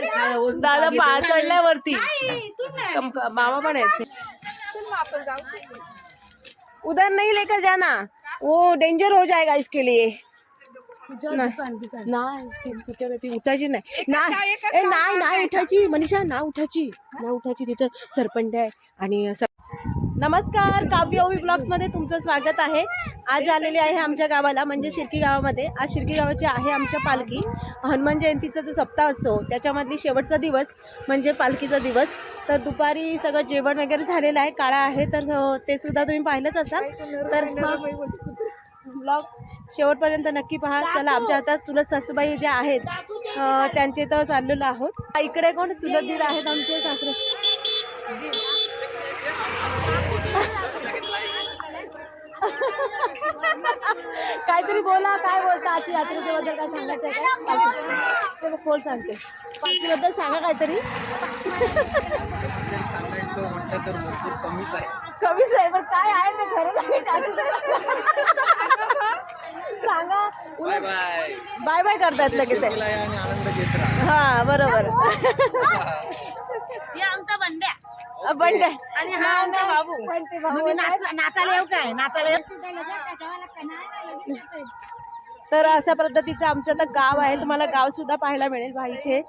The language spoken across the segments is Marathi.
दादा पा चढल्यावरती. मामा पण आहेत. उधर नहीं लेकर जाना. वो डेंजर हो जाएगा इसके लिए. नाही उठायची नाही. नाही नाही नाही उठायची मनीषा नाही उठायची. नाही उठायची तिथं सरपंच आहे आणि नमस्कार काव्य ओवी ब्लॉग्समध्ये तुमचं स्वागत आहे. आज आलेले आहे आमच्या गावाला म्हणजे शिर्की गावामध्ये. आज शिर्की गावाची आहे आमच्या पालखी. हनुमान जयंतीचा जो सप्ताह असतो त्याच्यामधली शेवटचा दिवस म्हणजे पालखीचा दिवस. तर दुपारी सगळं जेवण वगैरे झालेलं आहे काळा आहे तर ते सुद्धा तुम्ही पाहिलंच असाल. तर ब्लॉग शेवटपर्यंत नक्की पहा. चला आमच्या आता चुलत सासूबाई ज्या आहेत त्यांचे तर चाललेलो आहोत. इकडे कोण चुलत दीर आहेत आमचे सासरे? काहीतरी बोला काय बोलता? आजच्या यात्रेच्या बद्दल काय सांगायचं आहे का? खोल सांगते. पालखीबद्दल सांगा काहीतरी. कमीच आहे कमीच आहे पण काय आहे ते खरं सांगा. Bye bye. बाय बाय करतात लगेच ते. शिर्डीला हा आमचा बंड्या. बंडे आणि हा आमचा बाबू नाचायला येऊ काय? नाचायला तर अशा पद्धतीचं आमचं आता गाव आहे. तुम्हाला गाव सुद्धा पाहायला मिळेल बा इथे.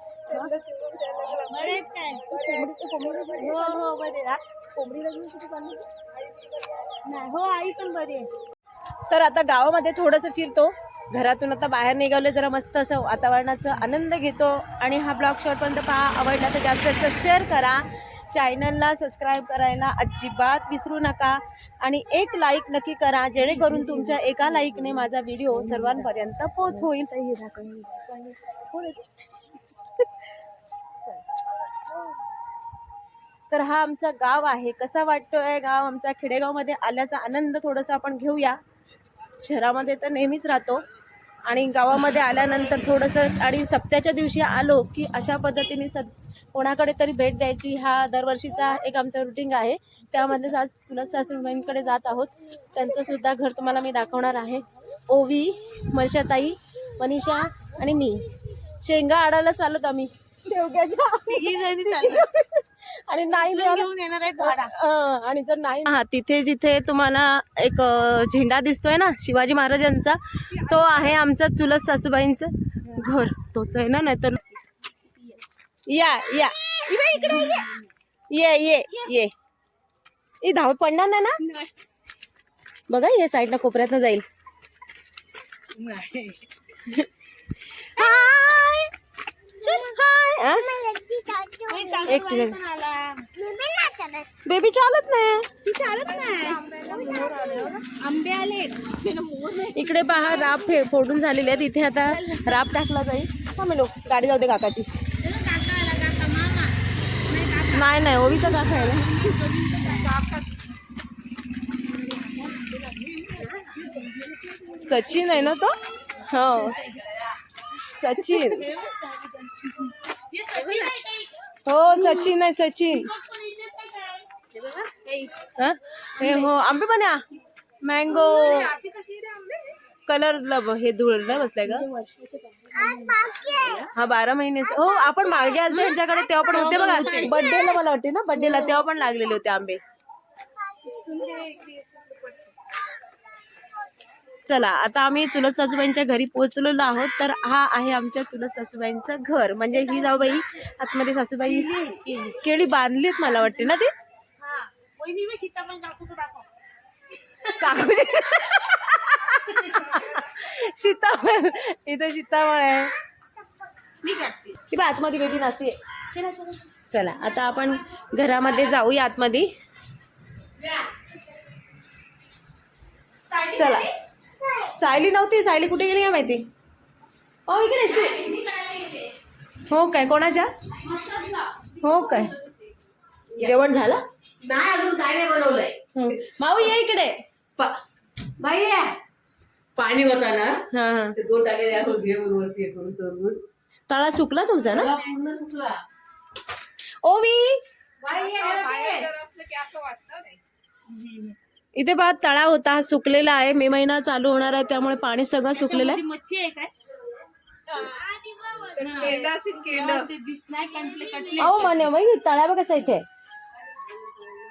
हो आई पण बरी आहे. तर आता गावामध्ये थोडंसं फिरतो. घरातून आता बाहेर निघावले जरा मस्त असं वातावरणाचं आनंद घेतो. आणि हा ब्लॉग शॉर्टपर्यंत पहा आवडला तर जास्त जास्त शेअर करा. चॅनलला सबस्क्राईब करायला अजिबात विसरू नका. आणि एक लाईक नक्की करा जेणेकरून तुमच्या एका लाईकने माझा व्हिडिओ सर्वांपर्यंत पोच होईल तर हा आमचा गाव आहे. कसा वाटतोय गाव? आमच्या खेडेगावमध्ये आल्याचा आनंद थोडासा आपण घेऊया. शहरामध्ये तर नेहमीच राहतो. आणि गावामध्ये आल्यानंतर थोडंसं आणि सप्त्याच्या दिवशी आलो की अशा पद्धतीने सद कोणाकडे तरी भेट द्यायची. हा दरवर्षीचा एक आमचा रुटीन आहे. त्यामध्ये आज चुलत सासूबाईंकडे जात आहोत. त्यांचं सुद्धा घर तुम्हाला मी दाखवणार आहे. ओवी मनशाताई मनीषा आणि मी. शेंगा आडायला चालत आम्ही. शेवग्याच्या आणि नाही मिळालं येणार आहेत भाडा अं, आणि जर नाही हा तिथे जिथे तुम्हाला एक अं, झेंडा दिसतोय ना शिवाजी महाराजांचा तो आहे आमचा चुलत सासूबाईंचं घर. तोच आहे ना नाहीतर या या. इकडे ये. ये ये ई धाव पडणार नाही ना? बघा हे साईडला कोपऱ्यातनं जाईल. हाय. चल हाय. हा? एक मिनिट. बेबी चालत नाही. आंबे आले इकडे पहा राप फे- फोडून झालेले आहेत. इथे आता राप टाकला जाईल. थांबे लोक गाडी जाऊ दे काकाची. नाही नाही ओवीचा काका आहे ना. सचिन आहे ना तो? हो. सचिन. हो सचिन आहे सचिन. हे? हो आंबे पण या मँगो कलर हे धुळला बसलाय का हा बारा महिन्याचा. हो आपण मागे आलो यांच्याकडे तेव्हा पण होते बघा. बर्थडेला मला वाटते ना बर्थडेला तेव्हा पण लागलेले होते आंबे. चला आता आम्ही चुलत सासूबाईंच्या घरी पोहोचलेलो आहोत. तर हा आहे आमच्या चुलत सासूबाईंचं घर. म्हणजे ही जाऊबाई आतमध्ये सासूबाई केळी बांधलीत मला वाटते ना ती? काकू सीताफळ इथं सीताफळ आहे. बा आतमध्ये बेबी नसते चला आता आपण घरामध्ये जाऊया आतमध्ये. चला. सायली नव्हती सायली कुठे गेली काय माहिती? हो इकडे. हो काय कोणाच्या? हो काय. जेवण झालं? नाही अजून काय नाही बनवलंय. माऊ ये इकडे. बाई पाणी होता ना हा हा. ते दोन टाके द्या घेऊन वरती करून चोरून तळा सुकला तुमचा ना? पूर्ण सुकला. ओवी. इथे बा तळा होता हा सुकलेला आहे. मे महिना चालू होणार आहे त्यामुळे पाणी सगळं सुकलेलं आहे. मच्छी आहे काय? अहो म्हणे मग तळ्या बघ कसा इथे.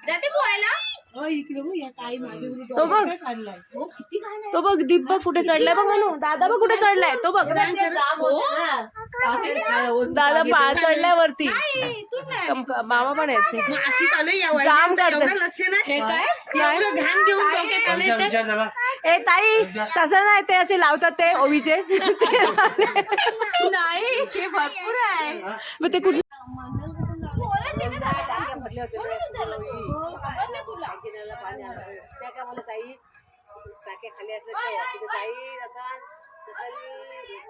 जाते पोहायला? तो बघ. तो बघ दीप बघ कुठे चढलाय बघ म्हणू दादा बघ कुठे चढलाय. तो बघ. दादा पा चढलाय वरती. कम- मामा पण आहेत. जाम करतात ए ताई तसं नाही ते असे लावतात ते ओवीचे. नाही हे त्या काय ताई टाक्या खाली असल्या काय ताई आता सकाळी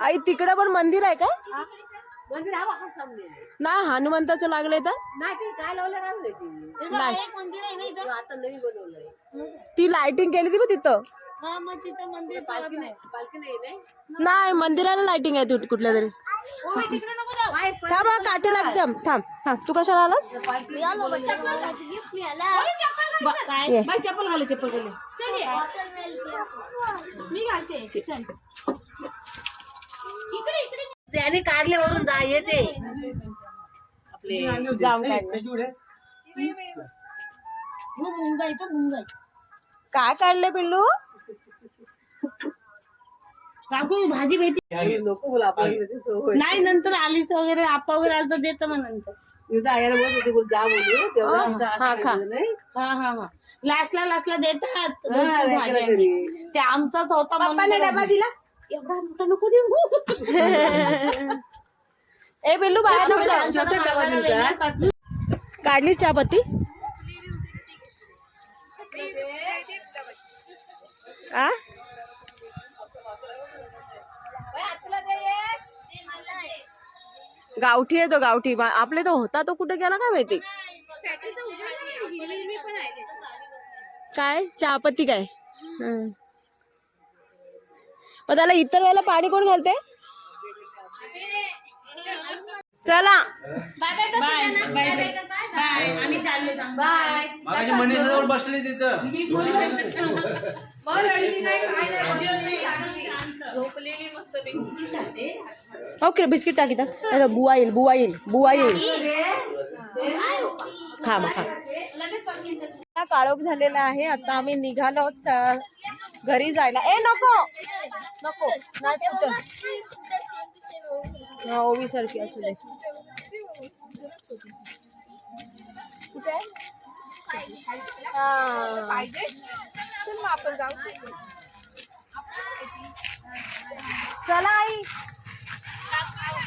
आई तिकडे पण मंदिर आहे का? मंदिर हा सामने ना हनुमंताचं लागलंय तर? नाही ते काय लावलं काय माहिती. नाही. ते आता नवीन बनवलंय. ती लाइटिंग केली ती बघ तिथं. नाही पालखी नाही नाही नाही मंदिराला लाइटिंग आहे तू कुठल्या तरी थांब हा, काठी लागते थांब थांब थांब तू कशाला आलास ये. बाई चप्पल घाले चप्पल घाले त्याने कारल्यावरून जा येते आपले जाम काय काय काढले पिल्लू काकू भाजी भेटी. नको बोला नाही. नंतर आलीच वगैरे आपा वगैरे आलं तर देतं मग नंतर. आयाला बोलत होते बोल जा बोलू तेव्हा हा, हा हा हा लास्टला लास्टला देतात. ते आमचाच होता पप्पाने डबा दिला? एवढा मोठा नको देऊ. ए पिल्लू बाहेर काढली चहापत्ती? आ? गावठी आहे तो गावठी. बा- आपले तो होता तो कुठे गेला काय माहिती? काय? चहापत्ती काय? मग त्याला इतर वेळेला पाणी कोण घालते? चला. Bye bye. बाय बाय मागाशी मनीषाजवळ बसले तिथं. झोपलेली मस्त ओके बिस्किट टाकी तर. नाही तर बुवा येईल बुवा येईल बुवा येईल खा मग खा आता काळोख झालेला आहे. आता आम्ही निघालो आहोत स- घरी जायला. ए नको! नको. नाही कुठं हा ओवी सारखी असू दे. हा. चला आई।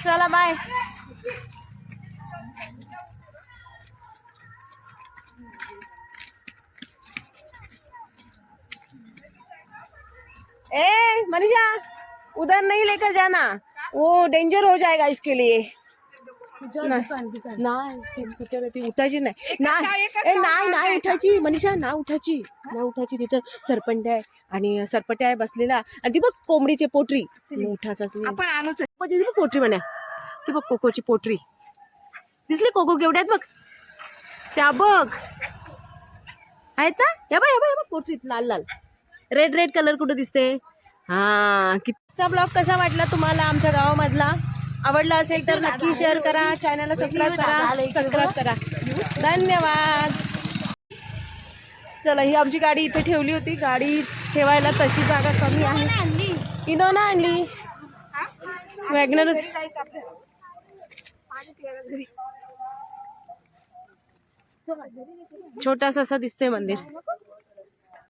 चला, बाय। ए, मनीषा, उधर नहीं लेकर जाना। वो डेंजर हो जाएगा इसके लिए। नाही. ती स्कूटर आहे, ती उठायची नाही. नाही. ए नाही नाही उठायची. मनीषा ना उठायची. ना उठायची. तिथं सरपंच आहे आणि सरपट आहे बसलेला. आणि ती बघ कोंबडीची पोटरी. उठाच असली. आपण आणूच बघ पोटरी म्हणा ती बघ कोकोची पोटरी. दिसली कोको केवढ्यात बघ. त्या बघ. आहेत ना? या बघ या बघ या बघ पोटरीत लाल लाल. रेड रेड कलर कुठं दिसते? हा कितीचा ब्लॉग कसा वाटला तुम्हाला आमच्या गावामधला? आवडला असेल तर नक्की शेअर करा चॅनलला सबस्क्राईब करा सबस्क्राईब करा. धन्यवाद. चला ही आमची गाडी इथे ठेवली होती. गाडी ठेवायला तशी जागा कमी आहे. इनोना आणली? वॅगनर छोटासा असं दिसतंय मंदिर.